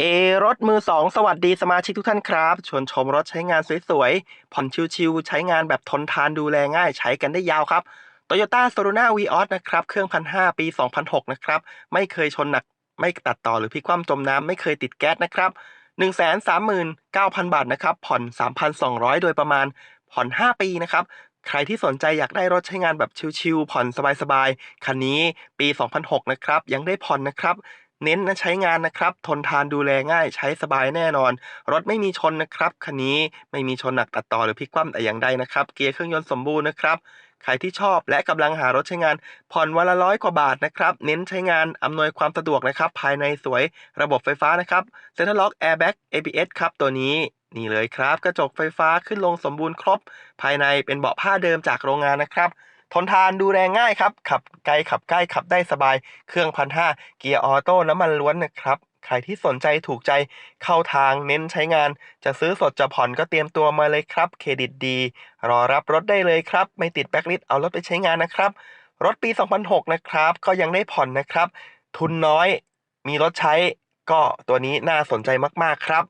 เอรถมือสองสวัสดีสมาชิกทุกท่านครับ ชวนชมรถใช้งานสวยๆ ผ่อนชิวๆ ใช้งานแบบทนทานดูแลง่ายใช้กันได้ยาวครับ Toyota s o r o n a v ีออสนะครับ เครื่องพันห้าปี 2006 นะครับ ไม่เคยชนหนัก ไม่ตัดต่อหรือพลิกคว่ำจมน้ำ ไม่เคยติดแก๊สนะครับ 139,000 บาทนะครับ ผ่อน 3,200 โดยประมาณ ผ่อน 5 ปีนะครับใครที่สนใจอยากได้รถใช้งานแบบชิวๆผ่อนสบายๆ คันนี้ปี 2006 นะครับ ยังได้ผ่อนนะครับ เน้นนะใช้งานนะครับ ทนทานดูแลง่ายใช้สบายแน่นอน รถไม่มีชนนะครับคันนี้ไม่มีชนหนักตัดต่อหรือพลิกคว่ำแต่อย่างใดนะครับ เกียร์เครื่องยนต์สมบูรณ์นะครับใครที่ชอบและกำลังหารถใช้งาน ผ่อนวันละร้อยกว่าบาทนะครับ เน้นใช้งานอำนวยความสะดวกนะครับ ภายในสวยระบบไฟฟ้านะครับเซ็นทรัลล็อกแอร์แบ็ก ABS ครับตัวนี้นี่เลยครับ กระจกไฟฟ้าขึ้นลงสมบูรณ์ครบ ภายในเป็นเบาะผ้าเดิมจากโรงงานนะครับ ทนทานดูแลง่ายครับ ขับไกลขับใกล้ขับได้สบาย เครื่องพันห้าเกียร์ออโต้น้ำมันล้วนนะครับใครที่สนใจถูกใจเข้าทางเน้นใช้งาน จะซื้อสดจะผ่อนก็เตรียมตัวมาเลยครับ เครดิตดี รอรับรถได้เลยครับ ไม่ติดแบ็คลิสเอารถไปใช้งานนะครับ รถปี 2006 นะครับ ก็ยังได้ผ่อนนะครับ ทุนน้อย มีรถใช้ ก็ตัวนี้น่าสนใจมากๆครับ